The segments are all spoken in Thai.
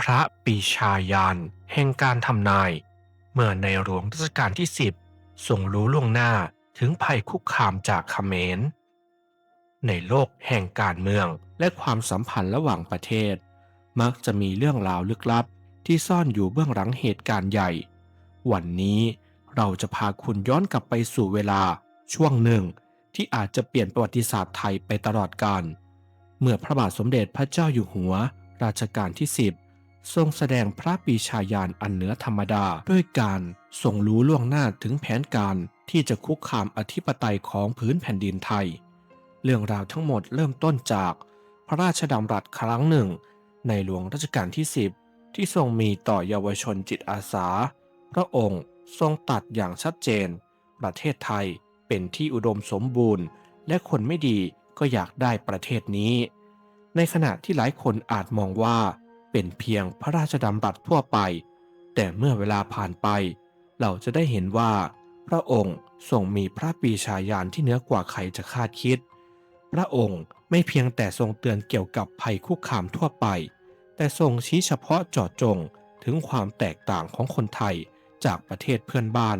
พระปีชายานแห่งการทำนาย เมื่อในหลวงรัชกาลที่ 10 ทรงรู้ล่วงหน้าถึงภัยคุกคามจากเขมร ในโลกแห่งการเมืองและความสัมพันธ์ระหว่างประเทศ มักจะมีเรื่องราวลึกลับที่ซ่อนอยู่เบื้องหลังเหตุการณ์ใหญ่ วันนี้เราจะพาคุณย้อนกลับไปสู่เวลาช่วงหนึ่งที่อาจจะเปลี่ยนประวัติศาสตร์ไทยไปตลอดกาล เมื่อพระบาทสมเด็จพระเจ้าอยู่หัวรัชกาลที่ 10 ทรงแสดงพระปีชาญาณอันเหนือธรรมดา ด้วยการทรงรู้ล่วงหน้าถึงแผนการที่จะคุกคามอธิปไตยของพื้นแผ่นดินไทย เรื่องราวทั้งหมดเริ่มต้นจากพระราชดำรัสครั้งหนึ่ง ในหลวงรัชกาลที่ 10 ที่ทรงมีต่อเยาวชนจิตอาสา พระองค์ทรงตัดอย่างชัดเจน ประเทศไทยเป็นที่อุดมสมบูรณ์ และคนไม่ดีก็อยากได้ประเทศนี้ ในขณะที่หลายคนอาจมองว่า เป็นเพียงพระราชดำรัสทั่วไป แต่เมื่อเวลาผ่านไป เราจะได้เห็นว่า พระองค์ทรงมีพระปีชาญาณที่เหนือกว่าใครจะคาดคิด พระองค์ไม่เพียงแต่ทรงเตือนเกี่ยวกับภัยคุกคามทั่วไป แต่ทรงชี้เฉพาะเจาะจงถึงความแตกต่างของคนไทยจากประเทศเพื่อนบ้าน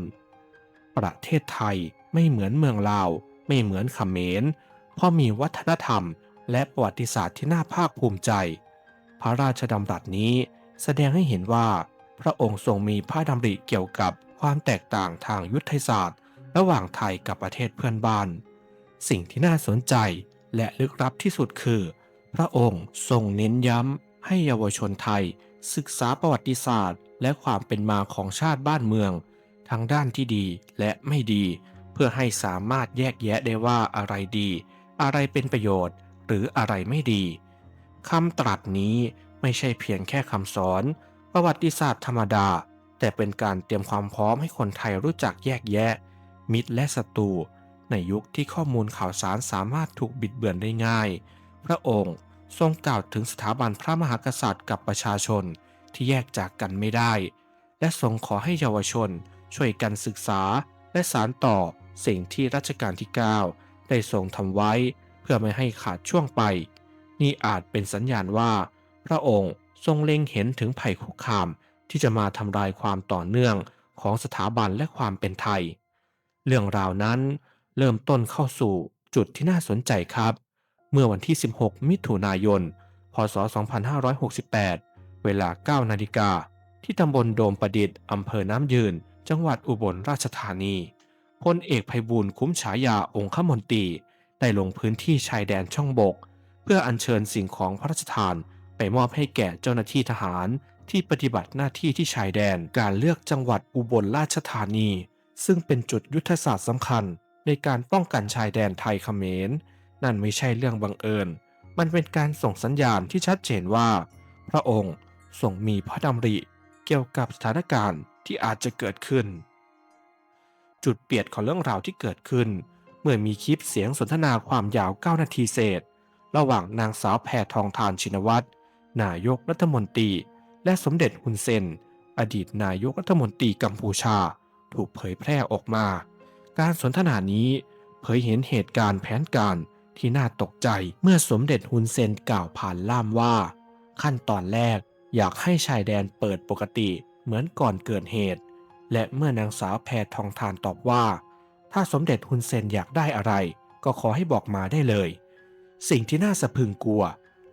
ประเทศไทยไม่เหมือนเมืองลาว ไม่เหมือนเขมรเพราะมีวัฒนธรรมและประวัติศาสตร์ที่น่าภาคภูมิใจ พระราชดำรัสนี้แสดงให้เห็นว่า พระองค์ทรงมีพระดำริเกี่ยวกับความแตกต่างทางยุทธศาสตร์ ระหว่างไทยกับประเทศเพื่อนบ้าน สิ่งที่น่าสนใจและลึกลับที่สุดคือ พระองค์ทรงเน้นย้ำให้เยาวชนไทย ศึกษาประวัติศาสตร์ และความเป็นมาของชาติบ้านเมือง ทั้งด้านที่ดีและไม่ดี เพื่อให้สามารถแยกแยะได้ว่าอะไรดี อะไรเป็นประโยชน์ หรืออะไรไม่ดี คำตรัสนี้ไม่ใช่เพียงแค่คำสอน ประวัติศาสตร์ธรรมดา แต่เป็นการเตรียมความพร้อมให้คนไทยรู้จักแยกแยะ มิตรและศัตรูในยุคที่ข้อมูลข่าวสารสามารถถูกบิดเบือนได้ง่าย พระองค์ทรงกล่าวถึงสถาบันพระมหากษัตริย์กับประชาชนที่แยกจากกันไม่ได้ และทรงขอให้เยาวชน ช่วยกันศึกษาและสานต่อสิ่งที่รัชกาลที่ 9 ได้ทรงทำไว้ เพื่อไม่ให้ขาดช่วงไป นี่อาจเป็นสัญญาณว่า พระองค์ทรงเล็งเห็นถึงภัยคุกคามที่จะมาทำลายความต่อเนื่องของสถาบันและความเป็นไทย เรื่องราวนั้นเริ่มต้นเข้าสู่จุดที่น่าสนใจครับ เมื่อวันที่ 16 มิถุนายน พศ 2568 เวลา 9 นาฬิกา ที่ตำบลโดมประดิษฐ์อำเภอน้ำยืน จังหวัดอุบลราชธานี พลเอกไพบูลย์คุ้มฉายาองคมนตรีได้ลงพื้นที่ชายแดนช่องบก เพื่ออัญเชิญสิ่งของพระราชทาน ไปมอบให้แก่เจ้าหน้าที่ทหารที่ปฏิบัติหน้าที่ที่ชายแดนการเลือกจังหวัดอุบลราชธานี ซึ่งเป็นจุดยุทธศาสตร์สำคัญ ในการป้องกันชายแดนไทยเขมร นั่นไม่ใช่เรื่องบังเอิญ มันเป็นการส่งสัญญาณที่ชัดเจนว่า พระองค์ทรงมีพระดำริเกี่ยวกับสถานการณ์ที่อาจจะเกิดขึ้น จุดเปลี่ยนของเรื่องราวที่เกิดขึ้น เมื่อมีคลิปเสียงสนทนาความยาว 9 นาทีเศษ ระหว่างนางสาวแพทองทานชินวัตรนายกรัฐมนตรี และสมเด็จฮุนเซน อดีตนายกรัฐมนตรีกัมพูชา ถูกเผยแพร่ออกมา การสนทนานี้เผยเห็นเหตุการณ์แผนการที่น่าตกใจเมื่อสมเด็จฮุนเซนกล่าวผ่านล่ามว่า ขั้นตอนแรกอยากให้ชายแดนเปิดปกติเหมือนก่อนเกิดเหตุ และเมื่อนางสาวแพทองทานตอบว่า ถ้าสมเด็จฮุนเซนอยากได้อะไร ก็ขอให้บอกมาได้เลย สิ่งที่น่าสะพึงกลัว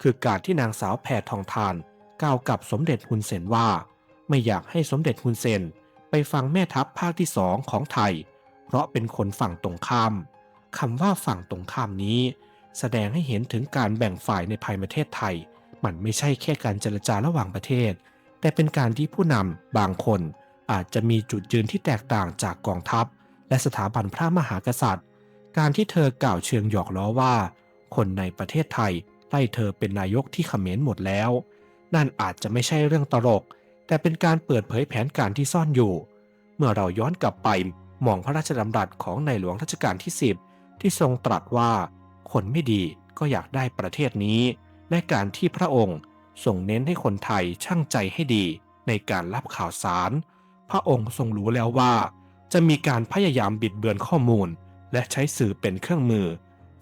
คือการที่นางสาวแพทองทานกล่าวกับสมเด็จฮุนเซนว่า ไม่อยากให้สมเด็จฮุนเซนไปฟังแม่ทัพภาคที่สองของไทย เพราะเป็นคนฝั่งตรงข้ามคำว่าฝั่งตรงข้ามนี้ แสดงให้เห็นถึงการแบ่งฝ่ายในภายประเทศไทย มันไม่ใช่แค่การเจรจาระหว่างประเทศ แต่เป็นการที่ผู้นำบางคนอาจจะมีจุดยืนที่แตกต่างจากกองทัพ และสถาบันพระมหากษัตริย์ การที่เธอกล่าวเชิงหยอกล้อว่า คนในประเทศไทยไล่เธอเป็นนายกที่เขมรหมดแล้ว นั่นอาจจะไม่ใช่เรื่องตลก แต่เป็นการเปิดเผยแผนการที่ซ่อนอยู่ เมื่อเราย้อนกลับไปมองพระราชดำรัสของในหลวงรัชกาลที่ 10 ที่ทรงตรัสว่า คนไม่ดีก็อยากได้ประเทศนี้ และการที่พระองค์ทรงเน้นให้คนไทยช่างใจให้ดีในการรับข่าวสาร พระองค์ทรงรู้แล้วว่า จะมีการพยายามบิดเบือนข้อมูล และใช้สื่อเป็นเครื่องมือ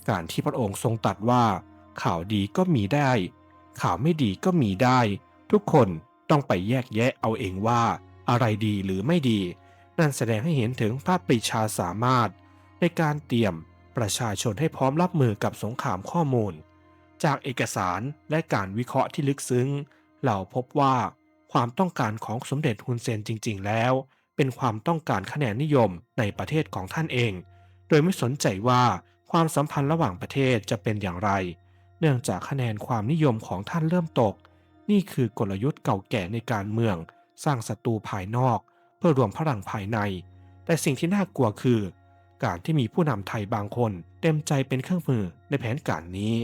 การที่พระองค์ทรงตรัสว่า ข่าวดีก็มีได้ ข่าวไม่ดีก็มีได้ ทุกคนต้องไปแยกแยะเอาเองว่า อะไรดีหรือไม่ดี นั่นแสดงให้เห็นถึงพระปรีชาสามารถ ในการเตรียมประชาชนให้พร้อมรับมือกับสงครามข้อมูล จากเอกสารและการวิเคราะห์ที่ลึกซึ้ง เราพบว่าความต้องการของสมเด็จฮุนเซนจริง ๆ แล้ว เป็นความต้องการคะแนนนิยมในประเทศของท่านเอง โดยไม่สนใจว่า ความสัมพันธ์ระหว่างประเทศจะเป็นอย่างไร เนื่องจากคะแนนความนิยมของท่านเริ่มตก นี่คือกลยุทธ์เก่าแก่ในการเมือง สร้างศัตรูภายนอก เพื่อรวมพลังภายใน แต่สิ่งที่น่ากลัวคือ การที่มีผู้นำไทยบางคนเต็มใจเป็นเครื่องมือในแผนการนี้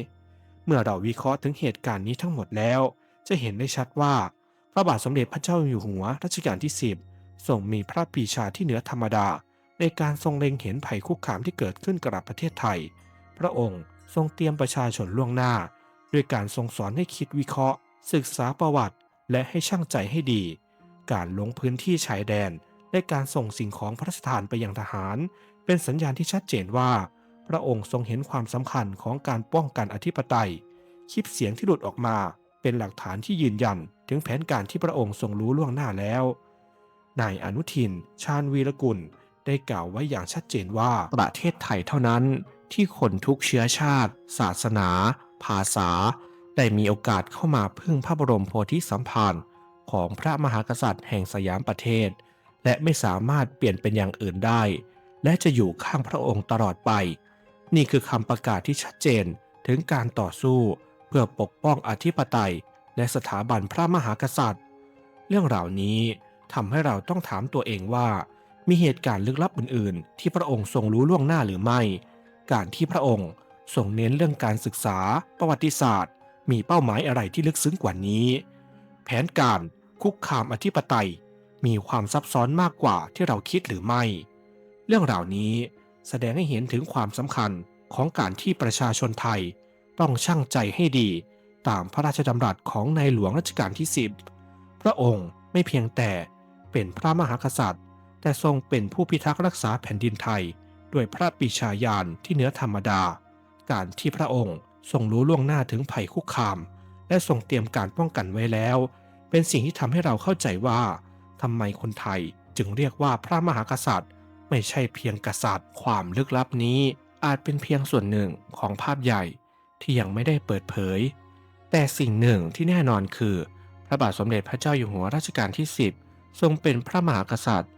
เมื่อเราวิเคราะห์ถึงเหตุการณ์นี้ทั้งหมดแล้ว จะเห็นได้ชัดว่าพระบาทสมเด็จพระเจ้าอยู่หัวรัชกาลที่ 10ทรงมีพระปีชาที่เหนือธรรมดา ในการทรงเล็งเห็นภัยคุกคามที่เกิดขึ้นกับประเทศไทย พระองค์ทรงเตรียมประชาชนล่วงหน้า ด้วยการทรงสอนให้คิดวิเคราะห์ ศึกษาประวัติ และให้ช่างใจให้ดี การลงพื้นที่ชายแดน และการส่งสิ่งของพระราชทานไปยังทหาร เป็นสัญญาณที่ชัดเจนว่า พระองค์ทรงเห็นความสำคัญของการป้องกันอธิปไตย คลิปเสียงที่หลุดออกมา เป็นหลักฐานที่ยืนยัน ถึงแผนการที่พระองค์ทรงรู้ล่วงหน้าแล้วนายอนุทิน ชาญวีรกุล ได้กล่าวไว้อย่างชัดเจนว่าประเทศไทยเท่านั้นที่คนทุกเชื้อชาติ ศาสนา ภาษา ได้มีโอกาสเข้ามาพึ่งพระบรมโพธิสัมภารของพระมหากษัตริย์แห่งสยามประเทศ และไม่สามารถเปลี่ยนเป็นอย่างอื่นได้ และจะอยู่ข้างพระองค์ตลอดไป นี่คือคำประกาศที่ชัดเจนถึงการต่อสู้เพื่อปกป้องอธิปไตย และสถาบันพระมหากษัตริย์ เรื่องราวนี้ทำให้เราต้องถามตัวเองว่า มีเหตุการณ์ลึกลับอื่น ๆ ที่พระองค์ทรงรู้ล่วงหน้าหรือไม่ การที่พระองค์ทรงเน้นเรื่องการศึกษา ประวัติศาสตร์ มีเป้าหมายอะไรที่ลึกซึ้งกว่านี้ แผนการคุกคามอธิปไตย มีความซับซ้อนมากกว่าที่เราคิดหรือไม่ เรื่องราวนี้แสดงให้เห็นถึงความสำคัญของการที่ประชาชนไทย ต้องชั่งใจให้ดี ตามพระราชดำรัสของในหลวงรัชกาลที่ 10 พระองค์ไม่เพียงแต่เป็นพระมหากษัตริย์ แต่ทรงเป็นผู้พิทักษ์รักษาแผ่นดินไทย ด้วยพระปรีชาญาณที่เหนือธรรมดา การที่พระองค์ทรงรู้ล่วงหน้าถึงภัยคุกคาม และทรงเตรียมการป้องกันไว้แล้ว เป็นสิ่งที่ทำให้เราเข้าใจว่าทำไมคนไทยจึงเรียกว่าพระมหากษัตริย์ ไม่ใช่เพียงกษัตริย์ ความลึกลับนี้อาจเป็นเพียงส่วนหนึ่งของภาพใหญ่ที่ยังไม่ได้เปิดเผย แต่สิ่งหนึ่งที่แน่นอนคือ พระบาทสมเด็จพระเจ้าอยู่หัวรัชกาลที่ 10 ทรงเป็นพระมหากษัตริย์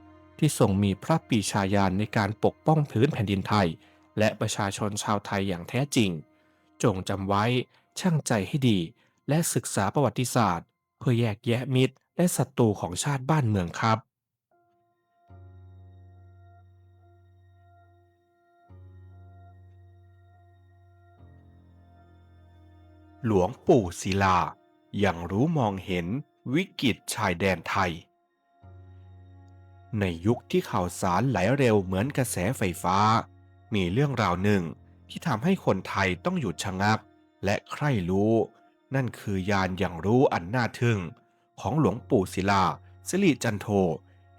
ที่ทรงมีพระปีชาญาณในการปกป้องพื้นแผ่นดินไทย และประชาชนชาวไทยอย่างแท้จริง จงจำไว้ช่างใจให้ดี และศึกษาประวัติศาสตร์ เพื่อแยกแยะมิตร และศัตรูของชาติบ้านเมืองครับ หลวงปู่ศิลา ยังรู้มองเห็นวิกฤตชายแดนไทย ในยุคที่ข่าวสารไหลเร็วเหมือนกระแสไฟฟ้า มีเรื่องราวหนึ่งที่ทำให้คนไทยต้องหยุดชะงัก และใคร่รู้ นั่นคือยานอย่างรู้อันน่าทึ่ง ของหลวงปู่ศิลาสิริจันโท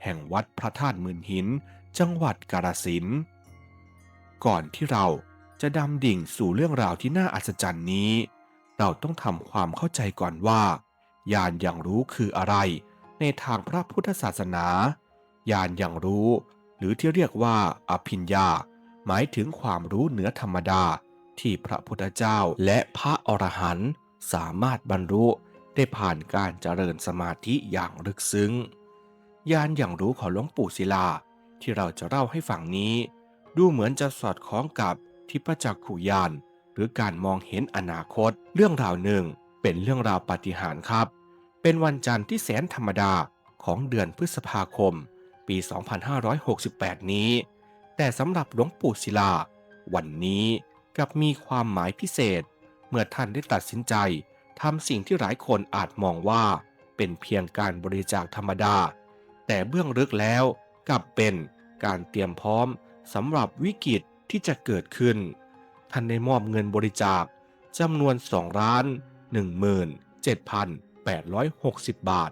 แห่งวัดพระธาตุหมื่นหิน จังหวัดกาฬสินธุ์ก่อนที่เราจะดำดิ่งสู่เรื่องราวที่น่าอัศจรรย์นี้ เราต้องทำความเข้าใจก่อนว่าญาณอย่างรู้คืออะไรในทางพระพุทธศาสนา ญาณอย่างรู้ หรือที่เรียกว่าอภิญญา หมายถึงความรู้เหนือธรรมดา ที่พระพุทธเจ้าและพระอรหันต์สามารถบรรลุได้ผ่านการเจริญสมาธิอย่างลึกซึ้งญาณอย่างรู้ของหลวงปู่ศิลา ที่เราจะเล่าให้ฟังนี้ ดูเหมือนจะสอดคล้องกับทิพจักขุยานหรือการมองเห็นอนาคต เรื่องราวหนึ่ง เป็นเรื่องราวปาฏิหาริย์ครับ เป็นวันจันทร์ที่แสนธรรมดาของเดือนพฤษภาคม ปี 2568 นี้ แต่สำหรับหลวงปู่ศิลา วันนี้กลับมีความหมายพิเศษ เมื่อท่านได้ตัดสินใจทำสิ่งที่หลายคนอาจมองว่าเป็นเพียงการบริจาคธรรมดา แต่เบื้องลึกแล้วกลับเป็นการเตรียมพร้อมสำหรับวิกฤตที่จะเกิดขึ้น ท่านได้มอบเงินบริจาคจำนวน2ล้าน17,860 บาท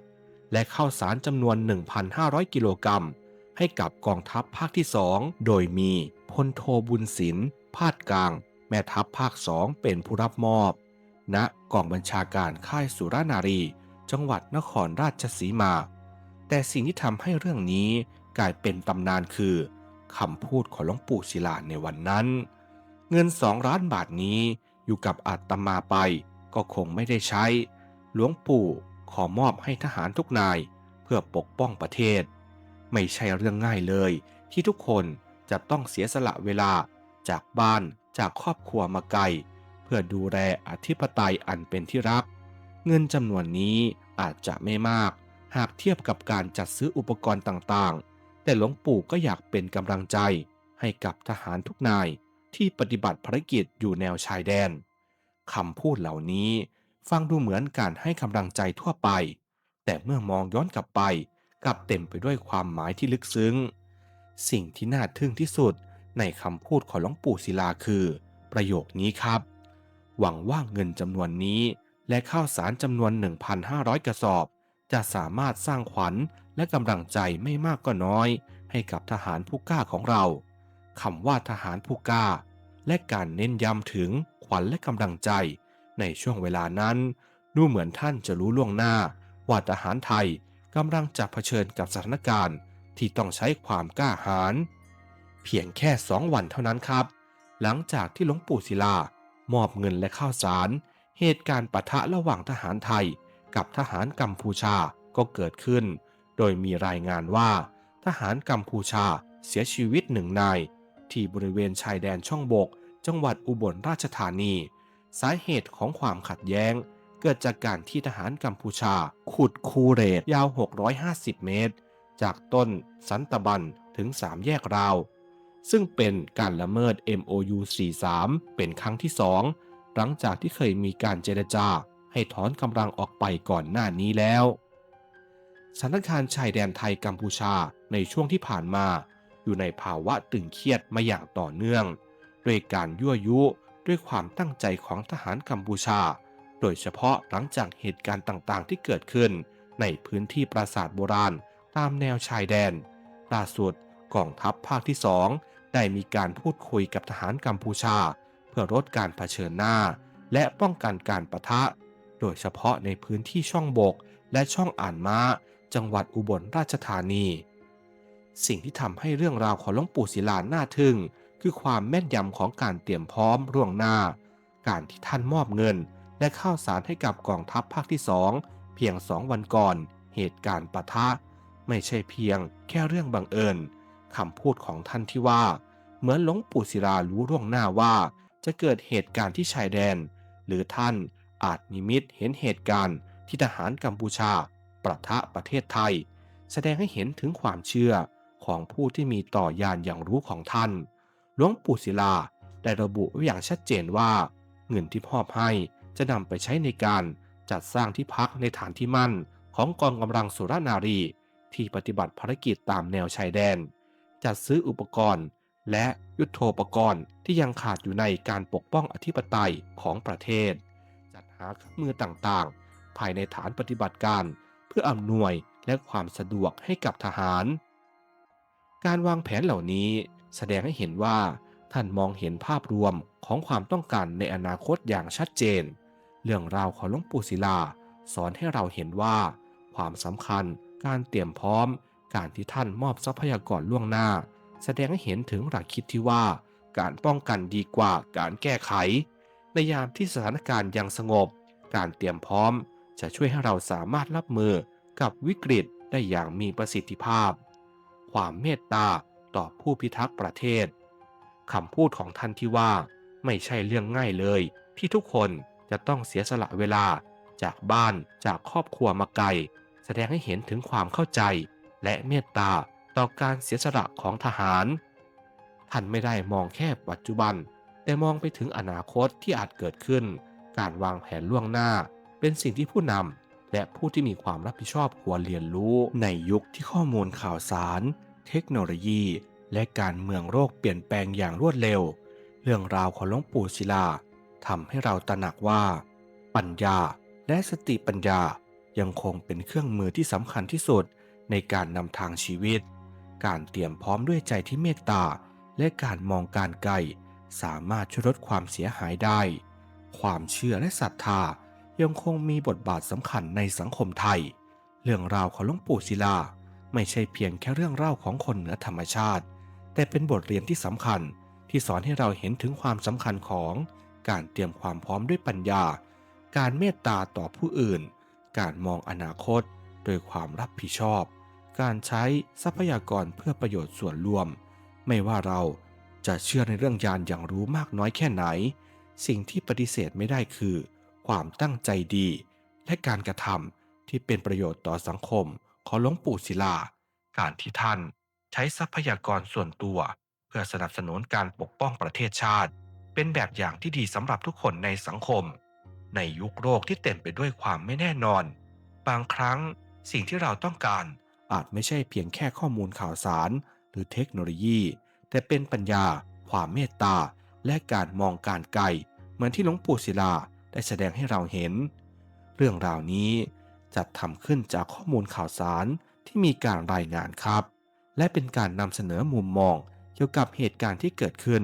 และข้าวสารจำนวน 1,500 กิโลกรัม ให้กับกองทัพภาคที่2โดยมีพลโทบุญศิลป์พาดกลาง แม่ทัพภาค2เป็นผู้รับมอบ ณกองบัญชาการค่ายสุรนารี จังหวัดนครราชสีมา แต่สิ่งที่ทำให้เรื่องนี้กลายเป็นตำนานคือคำพูดของหลวงปู่ศิลาในวันนั้น เงินสองล้านบาทนี้อยู่กับอาตมาไปก็คงไม่ได้ใช้ หลวงปู่ ขอมอบให้ทหารทุกนายเพื่อปกป้องประเทศ ไม่ใช่เรื่องง่ายเลยที่ทุกคนจะต้องเสียสละเวลาจากบ้านจากครอบครัวมาไกล เพื่อดูแลอธิปไตยอันเป็นที่รัก เงินจำนวนนี้อาจจะไม่มาก หากเทียบกับการจัดซื้ออุปกรณ์ต่างๆ แต่หลวงปู่ก็อยากเป็นกำลังใจให้กับทหารทุกนายที่ปฏิบัติภารกิจอยู่แนวชายแดนคำพูดเหล่านี้ ฟังดูเหมือนการให้กำลังใจทั่วไป แต่เมื่อมองย้อนกลับไปกลับเต็มไปด้วยความหมายที่ลึกซึ้ง สิ่งที่น่าทึ่งที่สุดในคำพูดของหลวงปู่ศิลาคือ ประโยคนี้ครับ หวังว่าเงินจำนวนนี้และข้าวสารจำนวน 1,500 กระสอบ จะสามารถสร้างขวัญและกำลังใจไม่มากก็น้อย ให้กับทหารผู้กล้าของเราคำว่าทหารผู้กล้า และการเน้นย้ำถึงขวัญและกำลังใจ ในช่วงเวลานั้น ดูเหมือนท่านจะรู้ล่วงหน้า ว่าทหารไทยกำลังจะเผชิญกับสถานการณ์ที่ต้องใช้ความกล้าหาญเพียงแค่สองวันเท่านั้นครับ หลังจากที่หลวงปู่ศิลามอบเงินและข้าวสาร เหตุการณ์ปะทะระหว่างทหารไทย กับทหารกัมพูชาก็เกิดขึ้น โดยมีรายงานว่า ทหารกัมพูชาเสียชีวิตหนึ่งนาย ที่บริเวณชายแดนช่องบก จังหวัดอุบลราชธานี สาเหตุของความขัดแย้ง เกิดจากการที่ทหารกัมพูชา ขุดคูเรตยาว 650 เมตร จากต้นสันตบันถึง 3 แยกราว ซึ่งเป็นการละเมิด MOU 43 เป็นครั้งที่สองหลังจากที่เคยมีการเจรจาให้ถอนกำลังออกไปก่อนหน้านี้แล้วสถานการณ์ชายแดนไทยกัมพูชาในช่วงที่ผ่านมา อยู่ในภาวะตึงเครียดมาอย่างต่อเนื่อง ด้วยการยั่วยุ ด้วยความตั้งใจของทหารกัมพูชา โดยเฉพาะหลังจากเหตุการณ์ต่างๆ ที่เกิดขึ้น ในพื้นที่ปราสาทโบราณ ตามแนวชายแดน ล่าสุดกองทัพภาคที่สองได้มีการพูดคุยกับทหารกัมพูชา เพื่อลดการเผชิญหน้า และป้องกันการประทะ โดยเฉพาะในพื้นที่ช่องบกและช่องอ่านม้า จังหวัดอุบลราชธานี สิ่งที่ทำให้เรื่องราวของหลวงปู่ศิลาน่าทึ่ง คือความแม่นยำของการเตรียมพร้อมร่วงหน้า การที่ท่านมอบเงิน และข้าวสารให้กับกองทัพภาคที่สองเพียงสองวันก่อน เหตุการณ์ปะทะ ไม่ใช่เพียงแค่เรื่องบังเอิญคำพูดของท่านที่ว่า เหมือนหลวงปู่ศิลารู้ล่วงหน้าว่าจะเกิดเหตุการณ์ที่ชายแดน หรือท่านอาจนิมิตเห็นเหตุการณ์ที่ทหารกัมพูชา ประทะประเทศไทย แสดงให้เห็นถึงความเชื่อของผู้ที่มีต่อยานอย่างรู้ของท่าน หลวงปู่ศิลาได้ระบุไว้อย่างชัดเจนว่า เงินที่มอบให้จะนำไปใช้ในการจัดสร้างที่พักในฐานที่มั่นของกองกำลังสุรนารี ที่ปฏิบัติภารกิจตามแนวชายแดน จัดซื้ออุปกรณ์ และยุทโธปกรณ์ที่ยังขาดอยู่ในการปกป้องอธิปไตยของประเทศ จัดหาเครื่องมือต่างๆ ภายในฐานปฏิบัติการ เพื่ออำนวยและความสะดวกให้กับทหาร การวางแผนเหล่านี้ แสดงให้เห็นว่าท่านมองเห็นภาพรวมของความต้องการในอนาคตอย่างชัดเจน เรื่องราวของหลวงปู่ศิลา สอนให้เราเห็นว่า ความสำคัญการเตรียมพร้อม การที่ท่านมอบทรัพยากรล่วงหน้า แสดงให้เห็นถึงหลักคิดที่ว่า การป้องกันดีกว่าการแก้ไข ในยามที่สถานการณ์ยังสงบ การเตรียมพร้อม จะช่วยให้เราสามารถรับมือกับวิกฤตได้อย่างมีประสิทธิภาพ ความเมตตา ต่อผู้พิทักษ์ประเทศคำพูดของท่านที่ว่าไม่ใช่เรื่องง่ายเลย ที่ทุกคนจะต้องเสียสละเวลาจากบ้านจากครอบครัวมาไกล แสดงให้เห็นถึงความเข้าใจ และเมตตาต่อการเสียสละของทหาร ท่านไม่ได้มองแค่ปัจจุบัน แต่มองไปถึงอนาคตที่อาจเกิดขึ้น การวางแผนล่วงหน้า เป็นสิ่งที่ผู้นำและผู้ที่มีความรับผิดชอบควรเรียนรู้ในยุคที่ข้อมูลข่าวสาร เทคโนโลยี และการเมืองโลกเปลี่ยนแปลงอย่างรวดเร็ว เรื่องราวของหลวงปู่ศิลาทำให้เราตระหนักว่า ปัญญาและสติปัญญายังคงเป็นเครื่องมือที่สำคัญที่สุดในการนำทางชีวิต การเตรียมพร้อมด้วยใจที่เมตตา และการมองการไกลสามารถช่วยลดความเสียหายได้ ความเชื่อและศรัทธายังคงมีบทบาทสำคัญในสังคมไทย เรื่องราวของหลวงปู่ศิลา ไม่ใช่เพียงแค่เรื่องเล่าของคนเหนือธรรมชาติ แต่เป็นบทเรียนที่สำคัญที่สอนให้เราเห็นถึงความสำคัญของการเตรียมความพร้อมด้วยปัญญา การเมตตาต่อผู้อื่น การมองอนาคต โดยความรับผิดชอบ การใช้ทรัพยากรเพื่อประโยชน์ส่วนรวม ไม่ว่าเราจะเชื่อในเรื่องยานอย่างรู้มากน้อยแค่ไหน สิ่งที่ปฏิเสธไม่ได้คือ ความตั้งใจดี และการกระทำที่เป็นประโยชน์ต่อสังคม ของหลวงปู่ศิลา การที่ท่านใช้ทรัพยากรส่วนตัว เพื่อสนับสนุนการปกป้องประเทศชาติ เป็นแบบอย่างที่ดีสำหรับทุกคนในสังคม ในยุคโลกที่เต็มไปด้วยความไม่แน่นอน บางครั้งสิ่งที่เราต้องการอาจไม่ใช่เพียงแค่ข้อมูลข่าวสาร หรือเทคโนโลยี แต่เป็นปัญญา ความเมตตา และการมองการไกล เหมือนที่หลวงปู่ศิลาได้แสดงให้เราเห็น เรื่องราวนี้ จัดทำขึ้นจากข้อมูลข่าวสารที่มีการรายงานครับ และเป็นการนำเสนอมุมมองเกี่ยวกับเหตุการณ์ที่เกิดขึ้น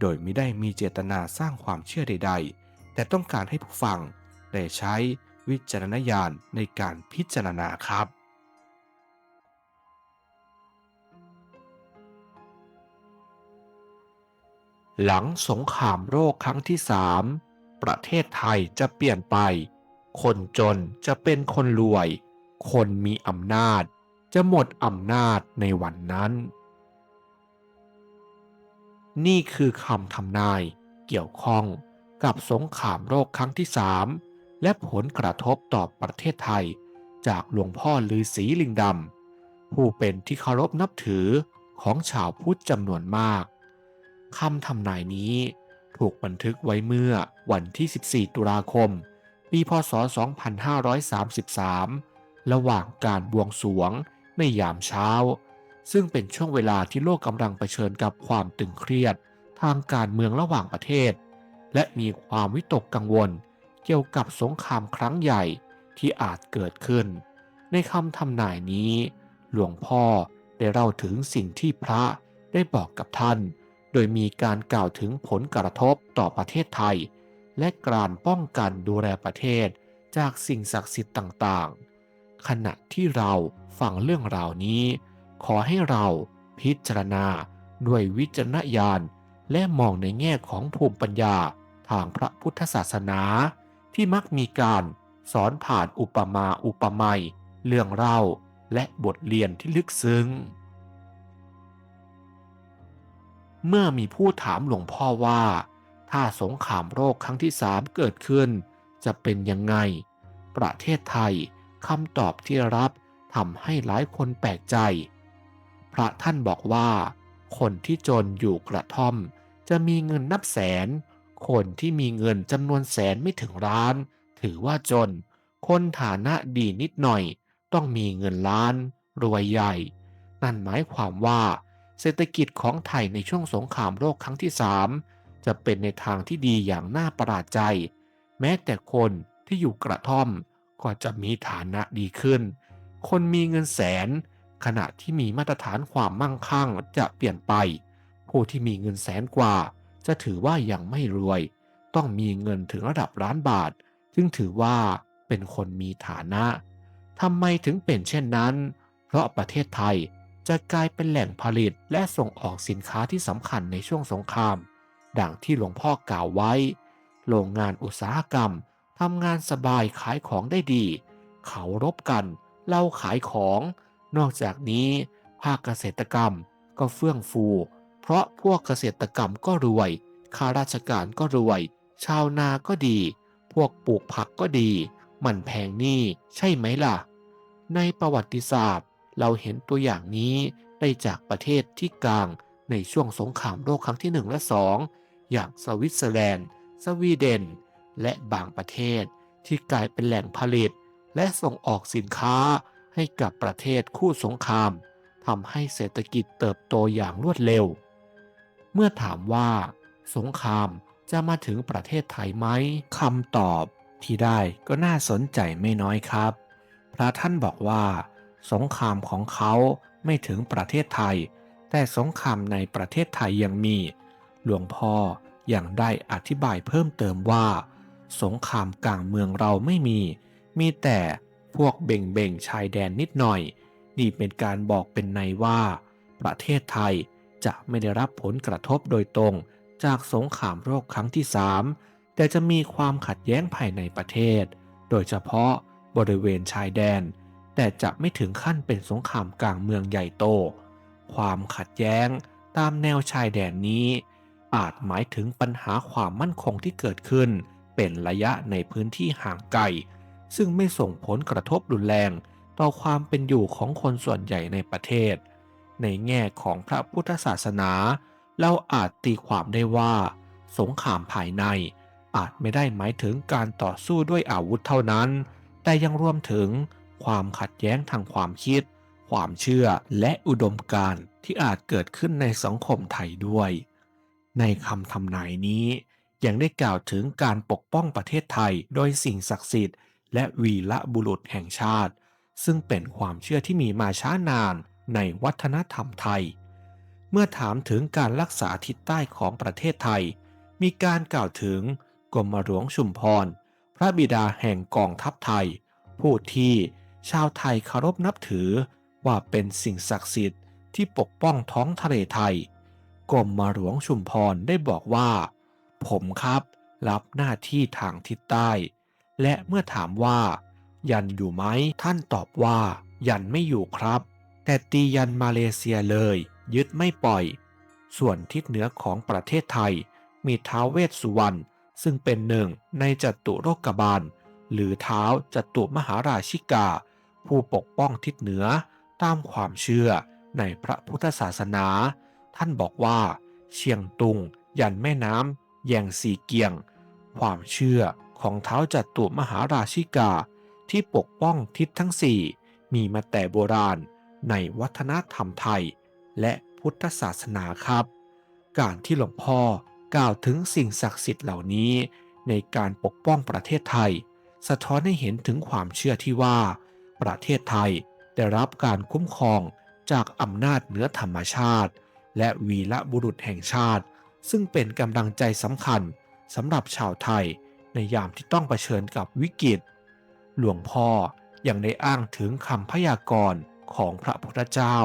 โดยไม่ได้มีเจตนาสร้างความเชื่อใด ๆ แต่ต้องการให้ผู้ฟังได้ใช้วิจารณญาณในการพิจารณาครับ หลังสงครามโลกครั้งที่สามประเทศไทยจะเปลี่ยนไป คนจนจะเป็นคนรวย คนมีอำนาจ จะหมดอำนาจในวันนั้น นี่คือคำทำนายเกี่ยวข้องกับสงครามโลกครั้งที่สามและผลกระทบต่อประเทศไทย จากหลวงพ่อลือศีลิงดำผู้เป็นที่เคารพนับถือของชาวพุทธจำนวนมากคำทำนายนี้ถูกบันทึกไว้เมื่อวันที่ 14 ตุลาคม ปีพศ 2533 ระหว่างการบวงสวงในยามเช้า ซึ่งเป็นช่วงเวลาที่โลกกำลังเผชิญกับความตึงเครียดทางการเมืองระหว่างประเทศ และมีความวิตกกังวลเกี่ยวกับสงครามครั้งใหญ่ที่อาจเกิดขึ้น ในคำทำนายนี้ หลวงพ่อได้เล่าถึงสิ่งที่พระได้บอกกับท่าน โดยมีการกล่าวถึงผลกระทบต่อประเทศไทย และการป้องกันดูแลประเทศจากสิ่งศักดิ์สิทธิ์ต่างๆ ขณะที่เราฟังเรื่องราวนี้ ขอให้เราพิจารณาด้วยวิจารณญาณและมองในแง่ของภูมิปัญญาทางพระพุทธศาสนา ที่มักมีการสอนผ่านอุปมาอุปไมยเรื่องเล่าและบทเรียนที่ลึกซึ้ง เมื่อมีผู้ถามหลวงพ่อว่า ถ้าสงครามโรคครั้งที่สามเกิดขึ้น จะเป็นยังไง ประเทศไทยคำตอบที่รับทำให้หลายคนแปลกใจ พระท่านบอกว่า คนที่จนอยู่กระท่อม จะมีเงินนับแสน คนที่มีเงินจำนวนแสนไม่ถึงล้าน ถือว่าจน คนฐานะดีนิดหน่อย ต้องมีเงินล้าน รวยใหญ่ นั่นหมายความว่า เศรษฐกิจของไทยในช่วงสงครามโลกครั้งที่สาม จะเป็นในทางที่ดีอย่างน่าประหลาดใจ แม้แต่คนที่อยู่กระท่อมก็จะมีฐานะดีขึ้น คนมีเงินแสน ขณะที่มีมาตรฐานความมั่งคั่งจะเปลี่ยนไป ผู้ที่มีเงินแสนกว่า จะถือว่ายังไม่รวย ต้องมีเงินถึงระดับล้านบาท จึงถือว่าเป็นคนมีฐานะทำไมถึงเป็นเช่นนั้น เพราะประเทศไทยจะกลายเป็นแหล่งผลิตและส่งออกสินค้าที่สำคัญในช่วงสงคราม ดังที่หลวงพ่อกล่าวไว้ โรงงานอุตสาหกรรมทำงานสบายขายของได้ดี เขารบกันเราขายของ นอกจากนี้ ภาคเกษตรกรรมก็เฟื่องฟู เพราะพวกเกษตรกรรมก็รวยข้าราชการก็รวย ชาวนาก็ดี พวกปลูกผักก็ดี มันแพงนี่ใช่ไหมล่ะ ในประวัติศาสตร์ เราเห็นตัวอย่างนี้ได้จากประเทศที่กลางในช่วงสงครามโลกครั้งที่หนึ่งและส อย่างสวิตเซอร์แลนด์ สวีเดน และบางประเทศ ที่กลายเป็นแหล่งผลิต และส่งออกสินค้าให้กับประเทศคู่สงครามทำให้เศรษฐกิจเติบโตอย่างรวดเร็ว เมื่อถามว่า สงครามจะมาถึงประเทศไทยไหมคำตอบที่ได้ก็น่าสนใจไม่น้อยครับ พระท่านบอกว่า สงครามของเขาไม่ถึงประเทศไทย แต่สงครามในประเทศไทยยังมี หลวงพ่ออยังได้อธิบายเพิ่มเติมว่า สงครามกลางเมืองเราไม่มี มีแต่พวกเบ่งเบ่งชายแดนนิดหน่อย นี่เป็นการบอกเป็นในว่า ประเทศไทยจะไม่ได้รับผลกระทบโดยตรงจากสงครามโรคครั้งที่สามแต่จะมีความขัดแย้งภายในประเทศ โดยเฉพาะบริเวณชายแดน แต่จะไม่ถึงขั้นเป็นสงครามกลางเมืองใหญ่โต ความขัดแย้งตามแนวชายแดนนี้ อาจหมายถึงปัญหาความมั่นคงที่เกิดขึ้น เป็นระยะในพื้นที่ห่างไกล ซึ่งไม่ส่งผลกระทบรุนแรง ต่อความเป็นอยู่ของคนส่วนใหญ่ในประเทศ ในแง่ของพระพุทธศาสนา เราอาจตีความได้ว่า สงครามภายใน อาจไม่ได้หมายถึงการต่อสู้ด้วยอาวุธเท่านั้น แต่ยังรวมถึงความขัดแย้งทางความคิด ความเชื่อและอุดมการณ์ที่อาจเกิดขึ้นในสังคมไทยด้วย ในคำทำนายนี้ ยังได้กล่าวถึงการปกป้องประเทศไทยโดยสิ่งศักดิ์สิทธิ์และวีระบุรุษแห่งชาติ ซึ่งเป็นความเชื่อที่มีมาช้านานในวัฒนธรรมไทย เมื่อถามถึงการรักษาทิศใต้ของประเทศไทย มีการกล่าวถึงกรมหลวงชุมพร พระบิดาแห่งกองทัพไทย ผู้ที่ชาวไทยเคารพนับถือว่าเป็นสิ่งศักดิ์สิทธิ์ที่ปกป้องท้องทะเลไทย กรมมาหลวงชุมพรได้บอกว่า ผมครับรับหน้าที่ทางทิศใต้ และเมื่อถามว่า ยันอยู่ไหมท่านตอบว่า ยันไม่อยู่ครับ แต่ตียันมาเลเซียเลย ยึดไม่ปล่อย ส่วนทิศเหนือของประเทศไทย มีท้าวเวสสุวรรณซึ่งเป็นหนึ่งในจตุโรกบาล หรือเท้าจตุมหาราชิกา ผู้ปกป้องทิศเหนือตามความเชื่อในพระพุทธศาสนา ท่านบอกว่า เชียงตุง ยันแม่น้ำแยงสีเกียง ความเชื่อของเท้าจัตุมหาราชิกาที่ปกป้องทิศทั้งสี่มีมาแต่โบราณในวัฒนธรรมไทย และพุทธศาสนาครับ การที่หลวงพ่อกล่าวถึงสิ่งศักดิ์สิทธิ์เหล่านี้ในการปกป้องประเทศไทย สะท้อนให้เห็นถึงความเชื่อที่ว่า ประเทศไทยได้รับการคุ้มครองจากอำนาจเหนือธรรมชาติ และวีระบุรุษแห่งชาติ ซึ่งเป็นกำลังใจสำคัญสำหรับชาวไทยในยามที่ต้องเผชิญกับวิกฤต หลวงพ่อยังได้อ้างถึงคำพยากรณ์ของพระพุทธเจ้า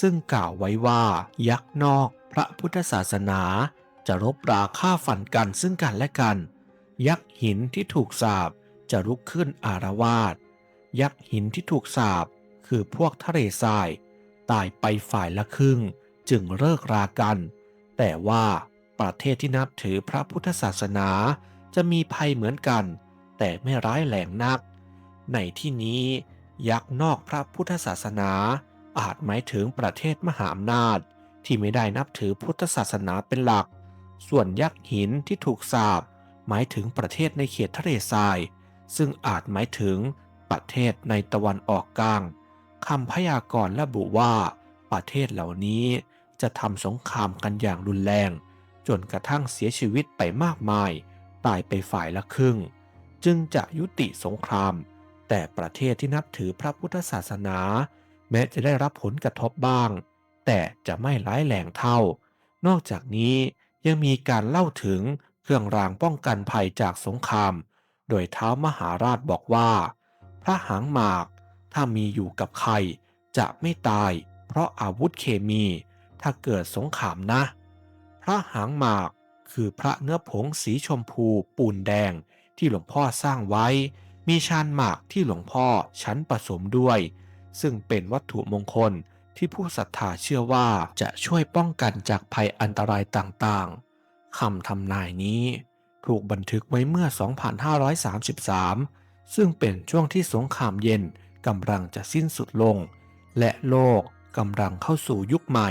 ซึ่งกล่าวไว้ว่ายักษ์นอกพระพุทธศาสนาจะรบราฆ่าฟันกันซึ่งกันและกัน ยักษ์หินที่ถูกสาบจะลุกขึ้นอารวาสยักษ์หินที่ถูกสาบคือพวกทะเลทราย ตายไปฝ่ายละครึ่ง จึงเลิกรากัน แต่ว่าประเทศที่นับถือพระพุทธศาสนาจะมีภัยเหมือนกัน แต่ไม่ร้ายแรงนัก ในที่นี้ยักษ์นอกพระพุทธศาสนาอาจหมายถึงประเทศมหาอำนาจที่ไม่ได้นับถือพุทธศาสนาเป็นหลัก ส่วนยักษ์หินที่ถูกสาบหมายถึงประเทศในเขตทะเลทราย ซึ่งอาจหมายถึงประเทศในตะวันออกกลางคำพยากรณ์ระบุว่าประเทศเหล่านี้ จะทำสงครามกันอย่างรุนแรง จนกระทั่งเสียชีวิตไปมากมาย ตายไปฝ่ายละครึ่ง จึงจะยุติสงคราม แต่ประเทศที่นับถือพระพุทธศาสนา แม้จะได้รับผลกระทบบ้าง แต่จะไม่ร้ายแรงเท่า นอกจากนี้ยังมีการเล่าถึงเครื่องรางป้องกันภัยจากสงคราม โดยเท้ามหาราชบอกว่า พระหางหมากถ้ามีอยู่กับใครจะไม่ตาย เพราะอาวุธเคมี ถ้าเกิดสงครามนะ พระหางหมากคือพระเนื้อผงสีชมพูปูนแดงที่หลวงพ่อสร้างไว้ มีชานหมากที่หลวงพ่อชั้นผสมด้วย ซึ่งเป็นวัตถุมงคลที่ผู้ศรัทธาเชื่อว่าจะช่วยป้องกันจากภัยอันตรายต่างๆคำทำนายนี้ ถูกบันทึกไว้เมื่อ 2533 ซึ่งเป็นช่วงที่สงครามเย็นกำลังจะสิ้นสุดลง และโลกกำลังเข้าสู่ยุคใหม่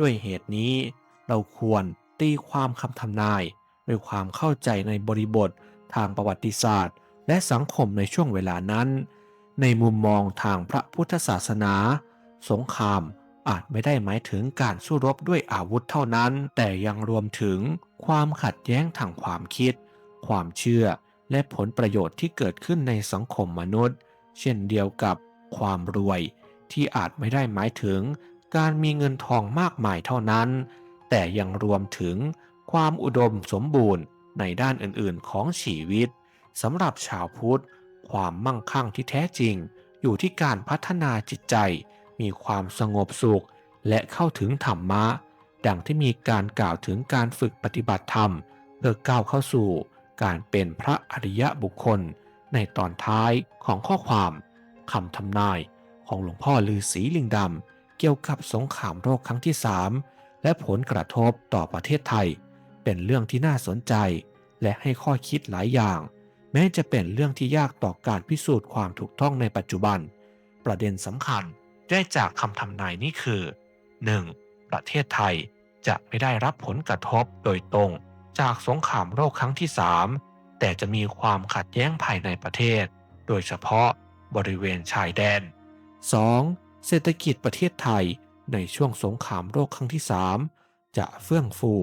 ด้วยเหตุนี้ เราควรตีความคำทำนาย ด้วยความเข้าใจในบริบททางประวัติศาสตร์ และสังคมในช่วงเวลานั้น ในมุมมองทางพระพุทธศาสนา สงครามอาจไม่ได้หมายถึงการสู้รบด้วยอาวุธเท่านั้น แต่ยังรวมถึงความขัดแย้งทางความคิด ความเชื่อ และผลประโยชน์ที่เกิดขึ้นในสังคมมนุษย์ เช่นเดียวกับความรวยที่อาจไม่ได้หมายถึง การมีเงินทองมากมายเท่านั้น แต่ยังรวมถึงความอุดมสมบูรณ์ในด้านอื่นๆของชีวิตสำหรับชาวพุทธ ความมั่งคั่งที่แท้จริง อยู่ที่การพัฒนาจิตใจ มีความสงบสุข และเข้าถึงธรรมะ ดังที่มีการกล่าวถึงการฝึกปฏิบัติธรรมเพื่อก้าวเข้าสู่การเป็นพระอริยบุคคล ในตอนท้ายของข้อความคำทำนายของหลวงพ่อลือศรีลิงดำ เกี่ยวกับสงครามโรคครั้งที่สามและผลกระทบต่อประเทศไทย เป็นเรื่องที่น่าสนใจ และให้ข้อคิดหลายอย่าง แม้จะเป็นเรื่องที่ยากต่อการพิสูจน์ความถูกต้องในปัจจุบัน ประเด็นสำคัญได้จากคำทำนายนี้คือ 1. ประเทศไทยจะไม่ได้รับผลกระทบโดยตรง จากสงครามโรคครั้งที่ 3 แต่จะมีความขัดแย้งภายในประเทศ โดยเฉพาะบริเวณชายแดน 2. เศรษฐกิจประเทศไทยในช่วงสงครามโรคครั้งที่ 3 จะเฟื่องฟู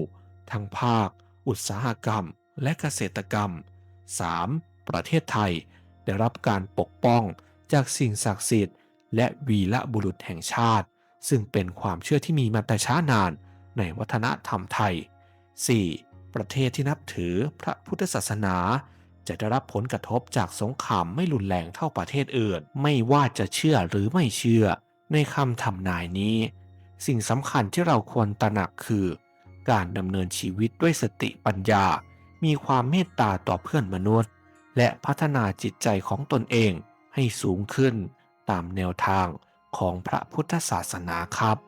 ทั้งภาค อุตสาหกรรม และเกษตรกรรม 3. ประเทศไทยได้รับการปกป้องจากสิ่งศักดิ์สิทธิ์ และวีละบุรุษแห่งชาติ ซึ่งเป็นความเชื่อที่มีมาแต่ช้านานในวัฒนธรรมไทย 4. ประเทศที่นับถือพระพุทธศาสนา จะได้รับผลกระทบจากสงครามไม่รุนแรงเท่าประเทศอื่น ไม่ว่าจะเชื่อหรือไม่เชื่อ ในคำทำนายนี้ สิ่งสำคัญที่เราควรตระหนักคือ การดำเนินชีวิตด้วยสติปัญญา มีความเมตตาต่อเพื่อนมนุษย์ และพัฒนาจิตใจของตนเองให้สูงขึ้นตามแนวทางของพระพุทธศาสนาครับ